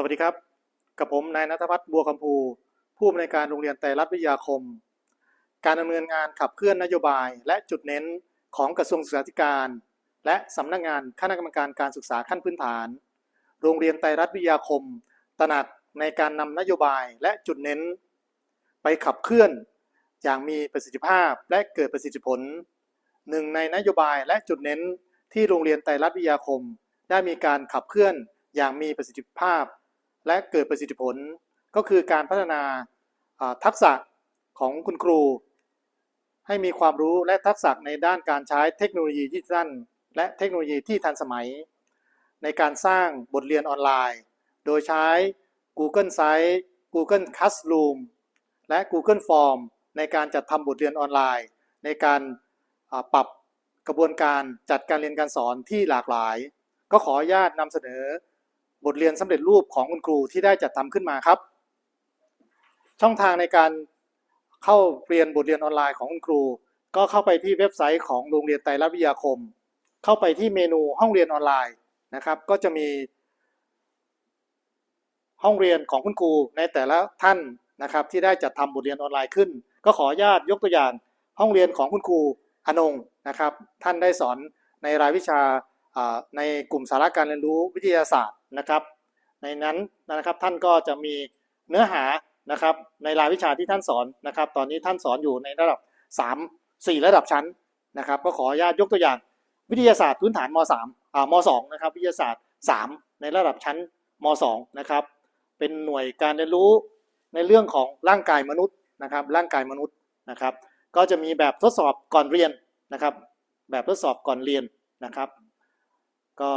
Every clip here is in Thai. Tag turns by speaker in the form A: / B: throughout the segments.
A: สวัสดีครับ กับผมนายนัทพัฒน์บัวคำพูผู้อำนวยการโรงเรียนไตรรัตน์วิทยาคม การดำเนินงานขับเคลื่อนนโยบาย และจุดเน้นของกระทรวงศึกษาธิการ และสำนักงานคณะกรรมการการศึกษาขั้นพื้นฐาน โรงเรียนไตรรัตน์วิทยาคม ตระหนักในการนำนโยบายและจุดเน้น ไปขับเคลื่อน อย่างมีประสิทธิภาพและเกิดประสิทธิผลหนึ่งในนโยบายและจุดเน้นที่โรงเรียนไตรรัตน์วิทยาคม ได้มีการขับเคลื่อนอย่างมีประสิทธิภาพ และเกิดประสิทธิผลก็คือการพัฒนาทักษะของคุณครู ให้มีความรู้และทักษะในด้านการใช้เทคโนโลยีดิจิทัลและเทคโนโลยีที่ทันสมัย ในการสร้างบทเรียนออนไลน์ โดยใช้ Google Site Google Classroom และ Google Form ในการจัดทำบทเรียนออนไลน์ ในการปรับกระบวนการจัดการเรียนการสอนที่หลากหลาย ก็ขออนุญาตนำเสนอ บทเรียนสำเร็จรูปของคุณครูที่ได้จัดทำขึ้นมาครับ ช่องทางในการเข้าเรียนบทเรียนออนไลน์ของคุณครู ก็เข้าไปที่เว็บไซต์ของโรงเรียนไตรรัตวิทยาคม เข้าไปที่เมนูห้องเรียนออนไลน์นะครับ ก็จะมี ห้องเรียนของคุณครูในแต่ละท่านนะครับ ที่ได้จัดทำบทเรียนออนไลน์ขึ้น ก็ขออนุญาตยกตัวอย่าง ห้องเรียนของคุณครูอนงนะครับ ท่านได้สอนในรายวิชาในกลุ่มสาระการเรียนรู้วิทยาศาสตร์ นะครับ ในนั้นนะครับท่านก็จะมีเนื้อหานะครับในรายวิชาที่ท่านสอนนะครับ ตอนนี้ท่านสอนอยู่ในระดับ 3 4 ระดับชั้นนะครับ ก็ขออนุญาตยกตัวอย่าง วิทยาศาสตร์พื้นฐานม3อ่าม2นะครับวิทยาศาสตร์ 3 ในระดับชั้นม2นะครับเป็นหน่วยการเรียนรู้ในเรื่องของร่างกายมนุษย์นะครับ ร่างกายมนุษย์นะครับ ก็จะมีแบบทดสอบก่อนเรียนนะครับ แบบทดสอบก่อนเรียนนะครับ ก็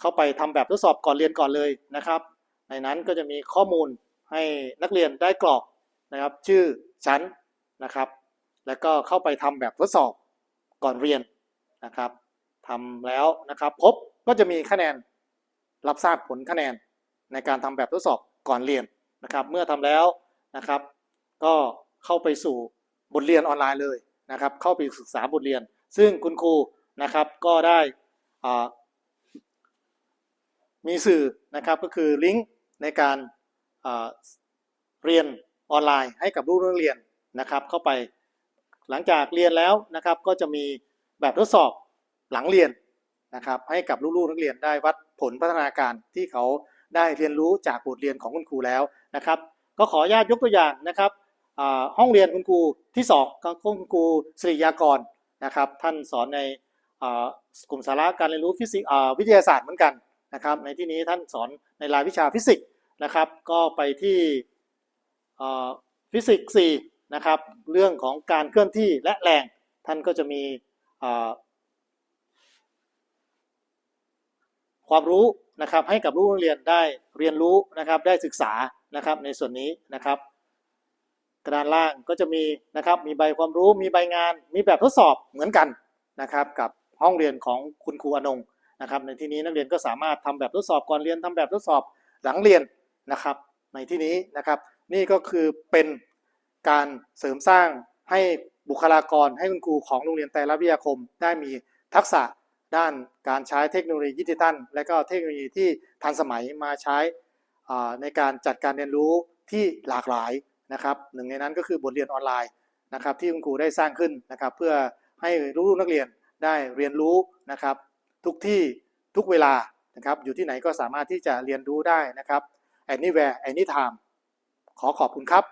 A: เข้าไปทำแบบทดสอบก่อนเรียนก่อนเลยนะครับ ในนั้นก็จะมีข้อมูลให้นักเรียนได้กรอกนะครับ ชื่อชั้นนะครับ แล้วก็เข้าไปทำแบบทดสอบก่อนเรียนนะครับทำแล้วนะครับ พบก็จะมีคะแนนรับทราบผลคะแนนในการทำแบบทดสอบก่อนเรียนนะครับ เมื่อทำแล้วนะครับ ก็เข้าไปสู่บทเรียนออนไลน์เลยนะครับ เข้าไปศึกษาบทเรียน ซึ่งคุณครูนะครับก็ได้อ่า มีสื่อนะครับก็คือลิงก์ในการอ่าเรียนออนไลน์ให้กับลูกนักเรียนนะครับ เข้าไปหลังจากเรียนแล้วนะครับก็จะมีแบบทดสอบหลังเรียนนะครับให้กับลูกๆนักเรียนได้วัดผลพัฒนาการที่เขาได้เรียนรู้จากบทเรียนของคุณครูแล้วนะครับ ก็ขออนุญาตยกตัวอย่างนะครับห้องเรียนคุณครูที่สองคุณครูสิริยากรนะครับ ท่านสอนในกลุ่มสาระการเรียนรู้ฟิสิกส์วิทยาศาสตร์เหมือนกัน นะครับในที่นี้ท่านสอนในรายวิชาฟิสิกส์นะครับก็ไปที่ฟิสิกส์4นะครับเรื่องของการเคลื่อนที่และแรงท่านก็จะมีความรู้นะครับให้กับลูกนักเรียนได้เรียนรู้นะครับได้ศึกษานะครับในส่วนนี้นะครับกระดานล่างก็จะมีนะครับมีใบความรู้มีใบงานมีแบบทดสอบเหมือนกันนะครับกับห้องเรียนของคุณครูอนง นะครับในที่นี้นักเรียนก็สามารถทำแบบทดสอบก่อนเรียนทำแบบทดสอบหลังเรียนนะครับในที่นี้นะครับนี่ก็คือเป็นการเสริมสร้างให้บุคลากรให้คุณครูของโรงเรียนไตรรัตวิทยาคม ได้มีทักษะด้านการใช้เทคโนโลยีดิจิทัล และก็เทคโนโลยีที่ทันสมัยมาใช้ในการจัดการเรียนรู้ที่หลากหลายนะครับหนึ่งในนั้นก็คือบทเรียนออนไลน์นะครับที่คุณครูได้สร้างขึ้นนะครับเพื่อให้ลูกนักเรียนได้เรียนรู้นะครับ ทุกที่ทุกเวลานะครับอยู่ที่ไหนก็สามารถที่จะเรียนรู้ได้นะครับ anywhere anytime ขอขอบคุณครับ